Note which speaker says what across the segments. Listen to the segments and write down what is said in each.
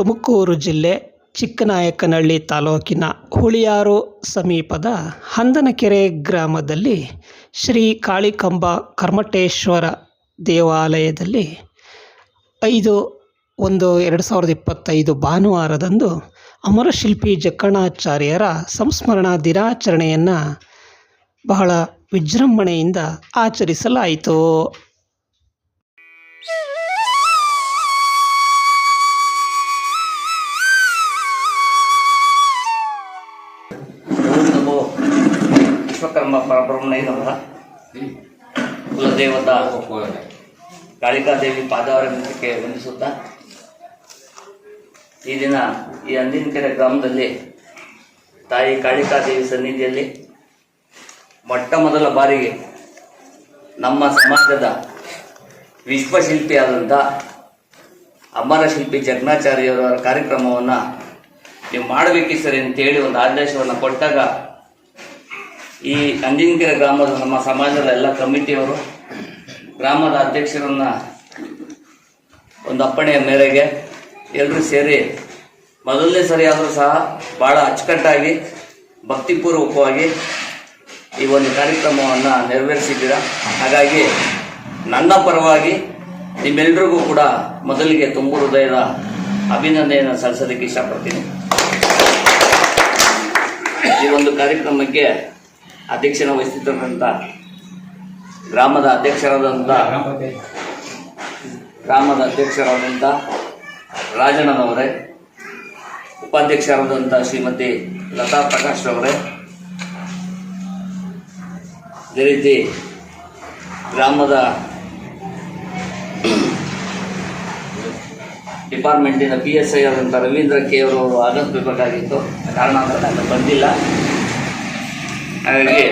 Speaker 1: ತುಮಕೂರು ಜಿಲ್ಲೆ ಚಿಕ್ಕನಾಯಕನಹಳ್ಳಿ ತಾಲೂಕಿನ ಹುಳಿಯಾರು ಸಮೀಪದ ಹಂದನಕೆರೆ ಗ್ರಾಮದಲ್ಲಿ ಶ್ರೀ ಕಾಳಿಕಂಬ ಕರ್ಮಟೇಶ್ವರ ದೇವಾಲಯದಲ್ಲಿ ಐದು ಒಂದು ಎರಡು ಸಾವಿರದ ಇಪ್ಪತ್ತೈದು ಭಾನುವಾರದಂದು ಅಮರಶಿಲ್ಪಿ ಜಕ್ಕಣಾಚಾರ್ಯರ ಸಂಸ್ಮರಣಾ ದಿನಾಚರಣೆಯನ್ನು ಬಹಳ ವಿಜೃಂಭಣೆಯಿಂದ ಆಚರಿಸಲಾಯಿತು.
Speaker 2: ವಿಶ್ವಕರ್ಮ ಪರಬ್ರಹ್ಮಣ್ಯ ನಮಃ. ಕಾಳಿಕಾದೇವಿ ಕಾಳಿಕಾದೇವಿ ಪಾದಾರಕ್ಕೆ ವಂದಿಸುತ್ತಾ ಈ ದಿನ ಈ ಅಂದಿನಕೆರೆ ಗ್ರಾಮದಲ್ಲಿ ತಾಯಿ ಕಾಳಿಕಾದೇವಿ ಸನ್ನಿಧಿಯಲ್ಲಿ ಮೊಟ್ಟ ಮೊದಲ ಬಾರಿಗೆ ನಮ್ಮ ಸಮಾಜದ ವಿಶ್ವಶಿಲ್ಪಿಯಾದಂಥ ಅಮರ ಶಿಲ್ಪಿ ಜಗ್ನಾಚಾರ್ಯವರ ಕಾರ್ಯಕ್ರಮವನ್ನು ನೀವು ಮಾಡಬೇಕಿ ಸರಿ ಅಂತೇಳಿ ಒಂದು ಆದೇಶವನ್ನು ಕೊಟ್ಟಾಗ ಈ ಅಂಜಿನಕೆರೆ ಗ್ರಾಮದ ನಮ್ಮ ಸಮಾಜದ ಎಲ್ಲ ಕಮಿಟಿಯವರು, ಗ್ರಾಮದ ಅಧ್ಯಕ್ಷರನ್ನ ಒಂದು ಅಪ್ಪಣೆಯ ಮೇರೆಗೆ ಎಲ್ಲರೂ ಸೇರಿ, ಮೊದಲನೇ ಸರಿ ಆದರೂ ಸಹ ಭಾಳ ಅಚ್ಚುಕಟ್ಟಾಗಿ, ಭಕ್ತಿಪೂರ್ವಕವಾಗಿ ಈ ಒಂದು ಕಾರ್ಯಕ್ರಮವನ್ನು ನೆರವೇರಿಸಿದ್ದೀರ? ಹಾಗಾಗಿ ನನ್ನ ಪರವಾಗಿ ನಿಮ್ಮೆಲ್ಲರಿಗೂ ಕೂಡ ಮೊದಲಿಗೆ ತುಂಬು ಹೃದಯದ ಅಭಿನಂದನೆಯನ್ನು ಸಲ್ಲಿಸೋದಕ್ಕೆ ಇಷ್ಟಪಡ್ತೀನಿ. ಈ ಒಂದು ಕಾರ್ಯಕ್ರಮಕ್ಕೆ ಅಧ್ಯಕ್ಷನ ವಹಿಸಿರ್ತಕ್ಕಂಥ ಗ್ರಾಮದ ಅಧ್ಯಕ್ಷರಾದಂಥ ಗ್ರಾಮದ ಅಧ್ಯಕ್ಷರಾದಂಥ ರಾಜಣ್ಣನವರೇ, ಉಪಾಧ್ಯಕ್ಷರಾದಂಥ ಶ್ರೀಮತಿ ಲತಾ ಪ್ರಕಾಶ್ ಅವರೇ ಅದೇ ರೀತಿ ಗ್ರಾಮದ ಡಿಪಾರ್ಟ್ಮೆಂಟಿನ ಪಿ ಎಸ್ ಐ ಆದಂಥ ರವೀಂದ್ರ ಕೆ ಅವರು ಆಗಮಿಸಬೇಕಾಗಿತ್ತು ಕಾರಣ ನಾನು ಬಂದಿಲ್ಲ. ಹಾಗಾಗಿ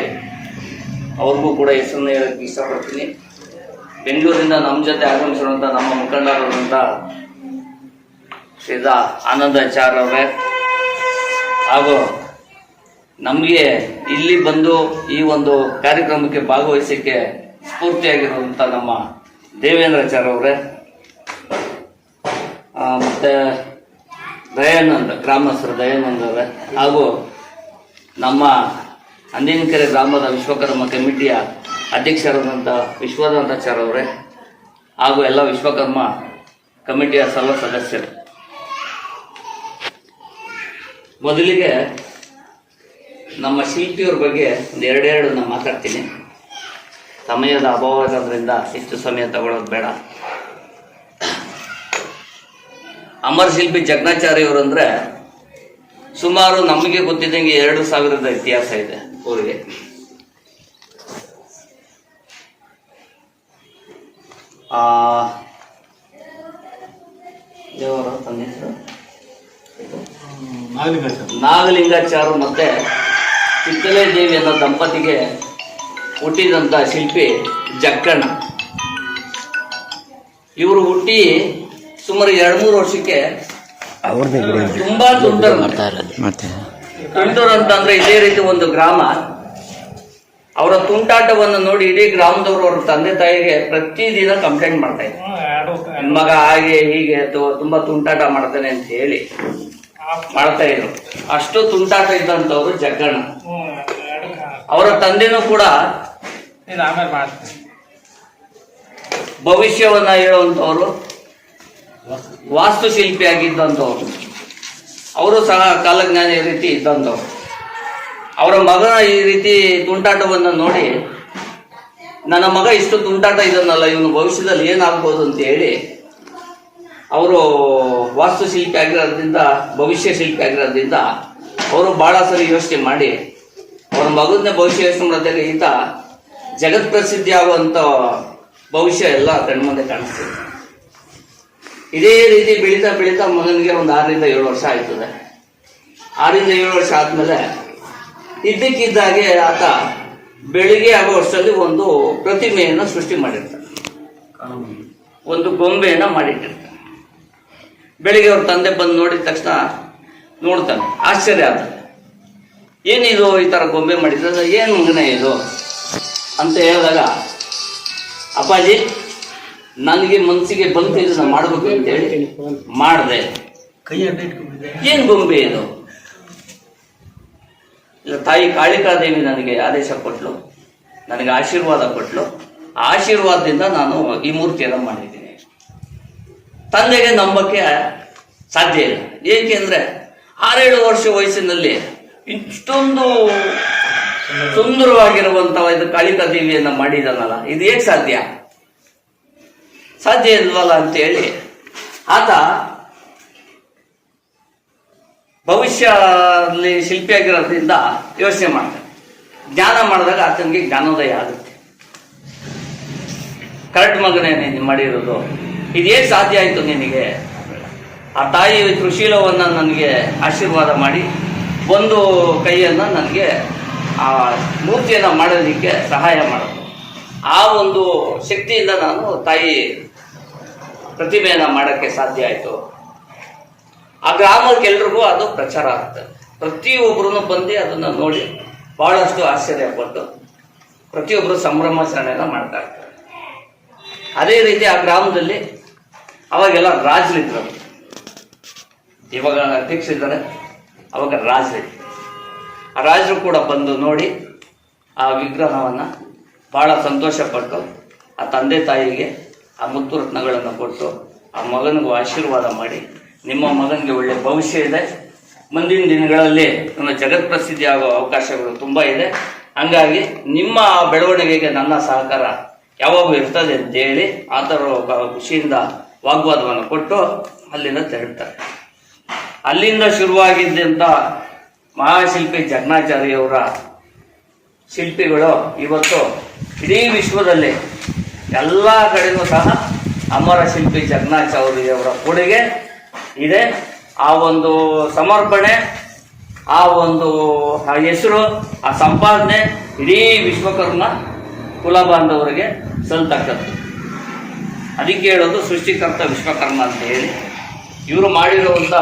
Speaker 2: ಅವ್ರಿಗೂ ಕೂಡ ಹೆಸರನ್ನ ಹೇಳಕ್ಕೆ ಇಷ್ಟಪಡ್ತೀನಿ. ಬೆಂಗಳೂರಿಂದ ನಮ್ಮ ಜೊತೆ ಆಗಮಿಸಿರುವಂಥ ನಮ್ಮ ಮುಖಂಡರಾದಂಥ ಆನಂದ ಆಚಾರ್ ಅವರೇ, ಹಾಗೂ ನಮಗೆ ಇಲ್ಲಿ ಬಂದು ಈ ಒಂದು ಕಾರ್ಯಕ್ರಮಕ್ಕೆ ಭಾಗವಹಿಸಕ್ಕೆ ಸ್ಫೂರ್ತಿಯಾಗಿರುವಂಥ ನಮ್ಮ ದೇವೇಂದ್ರಾಚಾರ್ ಅವರೇ ಮತ್ತೆ ದಯಾನಂದ, ಗ್ರಾಮಸ್ಥರು ದಯಾನಂದ ಅವರೇ, ಹಾಗೂ ನಮ್ಮ ಅಂದಿನಕೆರೆ ಗ್ರಾಮದ ವಿಶ್ವಕರ್ಮ ಕಮಿಟಿಯ ಅಧ್ಯಕ್ಷರಾದಂಥ ವಿಶ್ವನಾಥಾಚಾರ್ಯ ಅವರೇ ಹಾಗೂ ಎಲ್ಲ ವಿಶ್ವಕರ್ಮ ಕಮಿಟಿಯ ಸರ್ವ ಸದಸ್ಯರು. ಮೊದಲಿಗೆ ನಮ್ಮ ಶಿಲ್ಪಿಯವ್ರ ಬಗ್ಗೆ ಒಂದು ಎರಡೆರಡು ನಾನು ಮಾತಾಡ್ತೀನಿ. ಸಮಯದ ಅಭಾವ ಇರೋದ್ರಿಂದ ಹೆಚ್ಚು ಸಮಯ ತಗೊಳ್ಳೋದು ಬೇಡ. ಅಮರ ಶಿಲ್ಪಿ ಜಗ್ನಾಚಾರ್ಯವರು ಅಂದ್ರೆ ಸುಮಾರು ನಮಗೆ ಗೊತ್ತಿದ್ದಂಗೆ ಎರಡು ಸಾವಿರದ ಇತಿಹಾಸ ಇದೆ. ಊರಿಗೆ ಆ ದೇವರ ಹೆಸರು? ನಾಗಲಿಂಗಾಚಾರು ಮತ್ತೆ ಕಿತ್ತಲೆ ದೇವಿ ಅನ್ನೋ ದಂಪತಿಗೆ ಹುಟ್ಟಿದಂತ ಶಿಲ್ಪಿ ಜಕ್ಕಣ್ಣ. ಇವರು ಹುಟ್ಟಿ ಸುಮಾರು ಎರಡ್ ಮೂರು ವರ್ಷಕ್ಕೆ ತುಂಬಾ ತುಂಟರು ತುಂಟರು ಅಂತಂದ್ರೆ ಇದೇ ರೀತಿ ಒಂದು ಗ್ರಾಮ. ಅವರ ತುಂಟಾಟವನ್ನು ನೋಡಿ ಇಡೀ ಗ್ರಾಮದವರು ಅವ್ರ ತಂದೆ ತಾಯಿಗೆ ಪ್ರತಿದಿನ ಕಂಪ್ಲೇಂಟ್ ಮಾಡ್ತಾ ಇದ್ರು. ಮಗ ಹಾಗೆ ಹೀಗೆ ಅಥವಾ ತುಂಬಾ ತುಂಟಾಟ ಮಾಡ್ತಾನೆ ಅಂತ ಹೇಳಿ ಮಾಡ್ತಾ ಇದ್ರು. ಅಷ್ಟು ತುಂಟಾಟ ಇದ್ದಂತವ್ರು ಜಗ್ಗಣ್ಣ. ಅವರ ತಂದೆನೂ ಕೂಡ ಭವಿಷ್ಯವನ್ನ ಹೇಳುವಂತವ್ರು ವಾಸ್ತುಶಿಲ್ಪಿ ಆಗಿದ್ದಂಥವ್ರು ಅವರು ಸಹ ಕಾಲಜ್ಞಾನಿ ರೀತಿ ಇದ್ದಂಥವ್ರು ಅವರ ಮಗನ ಈ ರೀತಿ ತುಂಟಾಟವನ್ನು ನೋಡಿ, ನನ್ನ ಮಗ ಇಷ್ಟು ತುಂಟಾಟ ಇದನ್ನಲ್ಲ ಇವನು ಭವಿಷ್ಯದಲ್ಲಿ ಏನಾಗ್ಬೋದು ಅಂತ ಹೇಳಿ, ಅವರು ವಾಸ್ತುಶಿಲ್ಪಿ ಆಗಿರೋದ್ರಿಂದ, ಭವಿಷ್ಯ ಶಿಲ್ಪಿ ಆಗಿರೋದ್ರಿಂದ, ಅವರು ಬಹಳ ಸರಿ ಯೋಚನೆ ಮಾಡಿ, ಅವ್ರ ಮಗನ ಭವಿಷ್ಯ ಯೋಚನೆ ಮಾಡಿದಾಗ ಈತ ಜಗತ್ ಭವಿಷ್ಯ ಎಲ್ಲ ಕಣ್ಮುಂದೆ ಕಾಣಿಸ್ತದೆ. ಇದೇ ರೀತಿ ಬೆಳೀತಾ ಬೆಳೀತಾ ಮಗನಿಗೆ ಒಂದು ಆರರಿಂದ ಏಳು ವರ್ಷ ಆಯ್ತದೆ. ಆರರಿಂದ ಏಳು ವರ್ಷ ಆದ್ಮೇಲೆ ಇದ್ದಕ್ಕಿದ್ದಾಗೆ ಆತ ಬೆಳಿಗ್ಗೆ ಆಗೋ ವರ್ಷದಲ್ಲಿ ಒಂದು ಪ್ರತಿಮೆಯನ್ನು ಸೃಷ್ಟಿ ಮಾಡಿರ್ತಾನೆ. ಒಂದು ಗೊಂಬೆಯನ್ನು ಮಾಡಿಟ್ಟಿರ್ತಾನೆ. ಬೆಳಿಗ್ಗೆ ಅವ್ರ ತಂದೆ ಬಂದು ನೋಡಿದ ತಕ್ಷಣ ನೋಡ್ತಾನೆ, ಆಶ್ಚರ್ಯ ಆದ ಏನಿದು ಈ ತರ ಗೊಂಬೆ ಮಾಡಿದ್ರೆ? ಏನು ಮಗನೇ ಇದು? ಅಂತ ಹೇಳಿದಾಗ, ಅಪ್ಪಾಜಿ ನನಗೆ ಮನಸ್ಸಿಗೆ ಬಂತು ಇದನ್ನ ಮಾಡಬೇಕು ಅಂತ ಹೇಳಿ ಮಾಡಿದೆ.
Speaker 3: ಕೈ
Speaker 2: ಏನ್ ಗೊಂಬೆ ಇದು? ತಾಯಿ ಕಾಳಿಕಾದೇವಿ ನನಗೆ ಆದೇಶ ಕೊಟ್ಲು. ನನಗೆ ಆಶೀರ್ವಾದ ಕೊಟ್ಲು. ಆಶೀರ್ವಾದದಿಂದ ನಾನು ಈ ಮೂರ್ತಿಯನ್ನು ಮಾಡಿದ್ದೀನಿ. ತಂದೆಗೆ ನಂಬಕ್ಕೆ ಸಾಧ್ಯ ಇಲ್ಲ. ಏಕೆಂದ್ರೆ ಆರೇಳು ವರ್ಷ ವಯಸ್ಸಿನಲ್ಲಿ ಇಷ್ಟೊಂದು ಸುಂದರವಾಗಿರುವಂತಹ ಇದು ಕಾಳಿಕಾ ದೇವಿಯನ್ನ ಮಾಡಿದನಲ್ಲ ಇದು ಹೇಗೆ ಸಾಧ್ಯ? ಸಾಧ್ಯ ಇಲ್ವಲ್ಲ ಅಂತೇಳಿ ಆತ ಭವಿಷ್ಯದಲ್ಲಿ ಶಿಲ್ಪಿಯಾಗಿರೋದ್ರಿಂದ ಯೋಚನೆ ಮಾಡ್ತಾನೆ. ಜ್ಞಾನ ಮಾಡಿದಾಗ ಆತನಿಗೆ ಜ್ಞಾನೋದಯ ಆಗುತ್ತೆ. ಕರೆಕ್ಟ್ ಮಗನೇ ನೀನು ಮಾಡಿರೋದು. ಇದೇನು ಸಾಧ್ಯ ಆಯಿತು ನಿನಗೆ? ಆ ತಾಯಿ ಕೃಷಿಲವನ್ನು ನನಗೆ ಆಶೀರ್ವಾದ ಮಾಡಿ ಒಂದು ಕೈಯನ್ನು ನನಗೆ ಆ ಮೂರ್ತಿಯನ್ನು ಮಾಡೋದಕ್ಕೆ ಸಹಾಯ ಮಾಡೋದು. ಆ ಒಂದು ಶಕ್ತಿಯಿಂದ ನಾನು ತಾಯಿ ಪ್ರತಿಮೆಯನ್ನು ಮಾಡೋಕ್ಕೆ ಸಾಧ್ಯ ಆಯಿತು. ಆ ಗ್ರಾಮಕ್ಕೆಲ್ರಿಗೂ ಅದು ಪ್ರಚಾರ ಆಗ್ತದೆ. ಪ್ರತಿಯೊಬ್ಬರೂ ಬಂದು ಅದನ್ನು ನೋಡಿ ಬಹಳಷ್ಟು ಆಶ್ಚರ್ಯಪಟ್ಟು ಪ್ರತಿಯೊಬ್ಬರು ಸಂಭ್ರಮಾಚರಣೆಯನ್ನು ಮಾಡ್ತಾ ಇರ್ತಾರೆ. ಅದೇ ರೀತಿ ಆ ಗ್ರಾಮದಲ್ಲಿ ಅವಾಗೆಲ್ಲ ರಾಜರಿದ್ರು. ಇವಾಗ ಅಧ್ಯಕ್ಷರಿದ್ದಾರೆ. ಅವಾಗ ರಾಜರಿದ್ರು ಆ ರಾಜರು ಕೂಡ ಬಂದು ನೋಡಿ ಆ ವಿಗ್ರಹವನ್ನು ಭಾಳ ಸಂತೋಷಪಟ್ಟು ಆ ತಂದೆ ತಾಯಿಗೆ ಆ ಮುತ್ತು ರತ್ನಗಳನ್ನು ಕೊಟ್ಟು ಆ ಮಗನಿಗೂ ಆಶೀರ್ವಾದ ಮಾಡಿ ನಿಮ್ಮ ಮಗನಿಗೆ ಒಳ್ಳೆ ಭವಿಷ್ಯ ಇದೆ. ಮುಂದಿನ ದಿನಗಳಲ್ಲಿ ನನ್ನ ಜಗತ್ ಪ್ರಸಿದ್ಧಿ ಆಗೋ ಅವಕಾಶಗಳು ತುಂಬ ಇದೆ. ಹಂಗಾಗಿ ನಿಮ್ಮ ಆ ಬೆಳವಣಿಗೆಗೆ ನನ್ನ ಸಹಕಾರ ಯಾವಾಗೂ ಇರ್ತದೆ ಅಂತೇಳಿ ಆ ಥರ ಖುಷಿಯಿಂದ ವಾಗ್ವಾದವನ್ನು ಕೊಟ್ಟು ಅಲ್ಲಿಂದ ತೆರಳುತ್ತಾರೆ. ಅಲ್ಲಿಂದ ಶುರುವಾಗಿದ್ದಂಥ ಮಹಾಶಿಲ್ಪಿ ಜಗ್ನಾಚಾರ್ಯವರ ಶಿಲ್ಪಿಗಳು ಇವತ್ತು ಇಡೀ ವಿಶ್ವದಲ್ಲಿ ಎಲ್ಲ ಕಡೆಗೂ ಸಹ ಅಮರ ಶಿಲ್ಪಿ ಜಗನ್ನಾಚಾರ್ಯವರ ಕೊಡುಗೆ ಇದೆ. ಆ ಒಂದು ಸಮರ್ಪಣೆ, ಆ ಒಂದು ಹೆಸರು, ಆ ಸಂಪಾದನೆ ಇಡೀ ವಿಶ್ವಕರ್ಮ ಕುಲ ಬಾಂಧವರಿಗೆ ಸಲ್ತಕ್ಕದ್ದು. ಅದಕ್ಕೆ ಹೇಳೋದು ಸೃಷ್ಟಿಕರ್ತ ವಿಶ್ವಕರ್ಮ ಅಂತ ಹೇಳಿ. ಇವರು ಮಾಡಿರುವಂಥ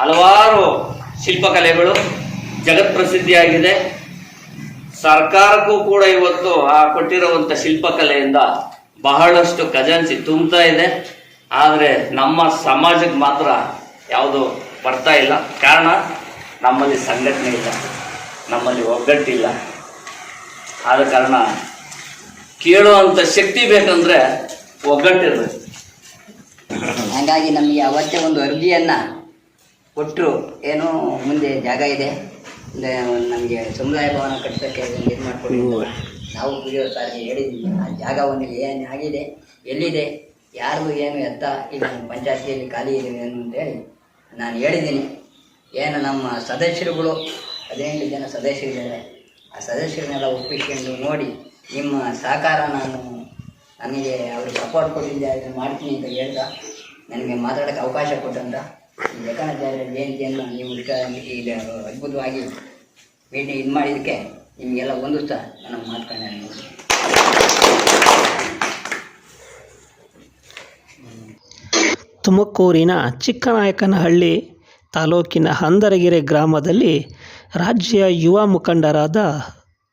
Speaker 2: ಹಲವಾರು ಶಿಲ್ಪಕಲೆಗಳು ಜಗತ್ ಪ್ರಸಿದ್ಧಿಯಾಗಿದೆ ಸರ್ಕಾರಕ್ಕೂ ಕೂಡ ಇವತ್ತು ಆ ಕೊಟ್ಟಿರುವಂತ ಶಿಲ್ಪಕಲೆಯಿಂದ ಬಹಳಷ್ಟು ಖಜಾನ್ಸಿ ತುಂಬ್ತಾ ಇದೆ. ಆದರೆ ನಮ್ಮ ಸಮಾಜಕ್ಕೆ ಮಾತ್ರ ಯಾವುದು ಬರ್ತಾ ಇಲ್ಲ. ಕಾರಣ, ನಮ್ಮಲ್ಲಿ ಸಂಘಟನೆ ಇಲ್ಲ. ನಮ್ಮಲ್ಲಿ ಒಗ್ಗಟ್ಟಿಲ್ಲ. ಆದ ಕಾರಣ ಕೇಳುವಂಥ ಶಕ್ತಿ ಬೇಕಂದ್ರೆ ಒಗ್ಗಟ್ಟಿರ್ಬೇಕು.
Speaker 4: ಹಾಗಾಗಿ ನಮಗೆ ಅವತ್ತೇ ಒಂದು ಅರ್ಜಿಯನ್ನು ಕೊಟ್ಟರು ಏನೋ ಮುಂದೆ ಜಾಗ ಇದೆ. ನಮಗೆ ಸಮುದಾಯ ಭವನ ಕಟ್ಟಿಸೋಕ್ಕೆ ಒಂದು ಇದು ಮಾಡಿಕೊಡಿ ನಾವು ಪೂಜಾರಿ ಸಾರಿಗೆ ಹೇಳಿದ್ವಿ. ಆ ಜಾಗವನ್ನು ಏನು ಆಗಿದೆ ಎಲ್ಲಿದೆ ಯಾರಿಗೂ ಏನು ಎತ್ತ ಇಲ್ಲಿ ನಮ್ಮ ಪಂಚಾಯತಿಯಲ್ಲಿ ಖಾಲಿ ಇದೆ ಏನು ಅಂತೇಳಿ ನಾನು ಹೇಳಿದ್ದೀನಿ. ಏನು ನಮ್ಮ ಸದಸ್ಯರುಗಳು ಹದಿನೆಂಟು ಜನ ಸದಸ್ಯರಿದ್ದಾರೆ ಆ ಸದಸ್ಯರನ್ನೆಲ್ಲ ಒಪ್ಪಿಕೊಂಡು ನೋಡಿ ನಿಮ್ಮ ಸಹಕಾರ ನಾನು ನನಗೆ ಅವ್ರಿಗೆ ಸಪೋರ್ಟ್ ಕೊಟ್ಟಿದ್ದೆ ಅದನ್ನು ಮಾಡ್ತೀನಿ ಅಂತ ಹೇಳ್ದ. ನನಗೆ ಮಾತಾಡೋಕ್ಕೆ ಅವಕಾಶ ಕೊಟ್ಟಂತ. ಈ ಲೆಕ್ಕನಾಚಾರ್ಯ ಜಯಂತಿಯನ್ನು ನೀವು ಇದು ಅದ್ಭುತವಾಗಿ ಭೇಟಿ ಇದು ಮಾಡಿದ್ದಕ್ಕೆ ನಿಮಗೆಲ್ಲ ಹೊಂದಿಸ್ತಾ ನನ್ನ ಮಾತುಕೊಂಡೆ ನಾನು
Speaker 1: ತುಮಕೂರಿನ ಚಿಕ್ಕನಾಯಕನಹಳ್ಳಿ ತಾಲೂಕಿನ ಹಂದರಗೆರೆ ಗ್ರಾಮದಲ್ಲಿ ರಾಜ್ಯ ಯುವ ಮುಖಂಡರಾದ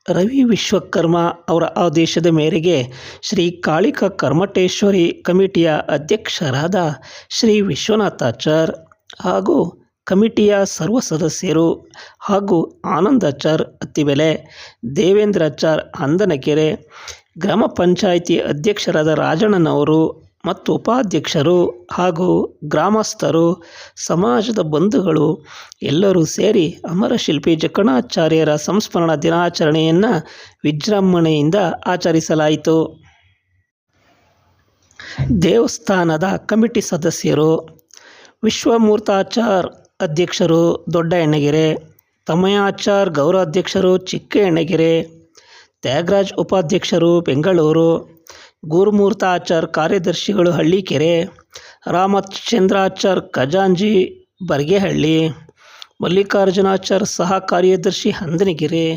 Speaker 1: ರವಿ ವಿಶ್ವಕರ್ಮ ಅವರ ಆದೇಶದ ಮೇರೆಗೆ ಶ್ರೀ ಕಾಳಿಕ ಕರ್ಮಟೇಶ್ವರಿ ಕಮಿಟಿಯ ಅಧ್ಯಕ್ಷರಾದ ಶ್ರೀ ವಿಶ್ವನಾಥಾಚಾರ್ ಹಾಗೂ ಕಮಿಟಿಯ ಸರ್ವ ಸದಸ್ಯರು ಹಾಗೂ ಆನಂದಾಚಾರ್ ಅತ್ತಿಬೆಲೆ ದೇವೇಂದ್ರಾಚಾರ್ ಅಂದನಕೆರೆ, ಗ್ರಾಮ ಪಂಚಾಯಿತಿ ಅಧ್ಯಕ್ಷರಾದ ರಾಜಣ್ಣನವರು ಮತ್ತು ಉಪಾಧ್ಯಕ್ಷರು ಹಾಗೂ ಗ್ರಾಮಸ್ಥರು, ಸಮಾಜದ ಬಂಧುಗಳು ಎಲ್ಲರೂ ಸೇರಿ ಅಮರಶಿಲ್ಪಿ ಜಕಣಾಚಾರ್ಯರ ಸಂಸ್ಮರಣ ದಿನಾಚರಣೆಯನ್ನು ವಿಜೃಂಭಣೆಯಿಂದ ಆಚರಿಸಲಾಯಿತು. ದೇವಸ್ಥಾನದ ಕಮಿಟಿ ಸದಸ್ಯರು ವಿಶ್ವಮೂರ್ತಾಚಾರ್ ಅಧ್ಯಕ್ಷರು ದೊಡ್ಡ ಎಣ್ಣಗೆರೆ ತಮಯಾಚಾರ್ ಗೌರವಾಧ್ಯಕ್ಷರು ಚಿಕ್ಕ ಎಣ್ಣಗೆರೆ ತ್ಯಾಗರಾಜ್ ಉಪಾಧ್ಯಕ್ಷರು ಬೆಂಗಳೂರು, ಗುರುಮೂರ್ತಾಚಾರ್ ಕಾರ್ಯದರ್ಶಿಗಳು ಹಳ್ಳಿಕೆರೆ, ರಾಮಚಂದ್ರಾಚಾರ್ ಖಜಾಂಜಿ ಬರ್ಗೆಹಳ್ಳಿ, ಮಲ್ಲಿಕಾರ್ಜುನಾಚಾರ್ ಸಹ ಕಾರ್ಯದರ್ಶಿ ಹಂದನಗಿರಿ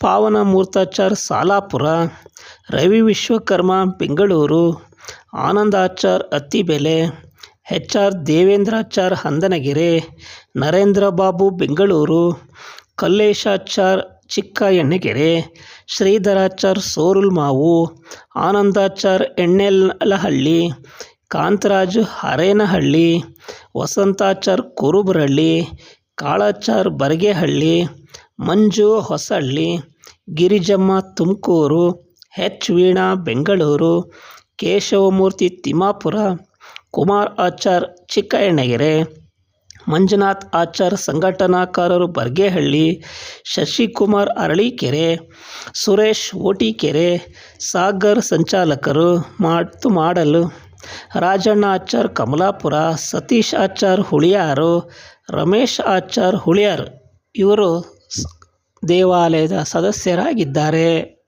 Speaker 1: ಪಾವನ ಮೂರ್ತಾಚಾರ್ ಸಾಲಾಪುರ, ರವಿ ವಿಶ್ವಕರ್ಮ ಬೆಂಗಳೂರು, ಆನಂದಾಚಾರ್ ಅತ್ತಿಬೆಲೆ ಎಚ್ ಆರ್ ದೇವೇಂದ್ರಾಚಾರ್ ಹಂದನಗೆರೆ ನರೇಂದ್ರ ಬಾಬು ಬೆಂಗಳೂರು, ಕಲ್ಲೇಶಾಚಾರ್ ಚಿಕ್ಕ ಎಣ್ಣೆಗೆರೆ ಶ್ರೀಧರಾಚಾರ್ ಸೋರುಲ್ ಮಾವು ಆನಂದಾಚಾರ್ ಎಣ್ಣೆಲಹಳ್ಳಿ, ಕಾಂತರಾಜು ಹರೇನಹಳ್ಳಿ, ವಸಂತಾಚಾರ್ ಕುರುಬರಹಳ್ಳಿ ಕಾಳಾಚಾರ್ ಬರಗೇಹಳ್ಳಿ, ಮಂಜು ಹೊಸಹಳ್ಳಿ ಗಿರಿಜಮ್ಮ ತುಮಕೂರು, ಎಚ್ ವೀಣಾ ಬೆಂಗಳೂರು, ಕೇಶವಮೂರ್ತಿ ತಿಮ್ಮಾಪುರ ಕುಮಾರ್ ಆಚಾರ್ ಚಿಕ್ಕಯಣ್ಣಗೆರೆ. ಮಂಜುನಾಥ್ ಆಚಾರ್ ಸಂಘಟನಾಕಾರರು ಬರ್ಗೇಹಳ್ಳಿ, ಶಶಿಕುಮಾರ್ ಅರಳೀಕೆರೆ, ಸುರೇಶ್ ಓಟಿಕೆರೆ, ಸಾಗರ್ ಸಂಚಾಲಕರು ಮತ್ತು ಮಾಡಲು, ರಾಜಣ್ಣ ಆಚಾರ್ ಕಮಲಾಪುರ, ಸತೀಶ್ ಆಚಾರ್ ಹುಳಿಯಾರು, ರಮೇಶ್ ಆಚಾರ್ ಹುಳಿಯಾರ್ ಇವರು ದೇವಾಲಯದ ಸದಸ್ಯರಾಗಿದ್ದಾರೆ.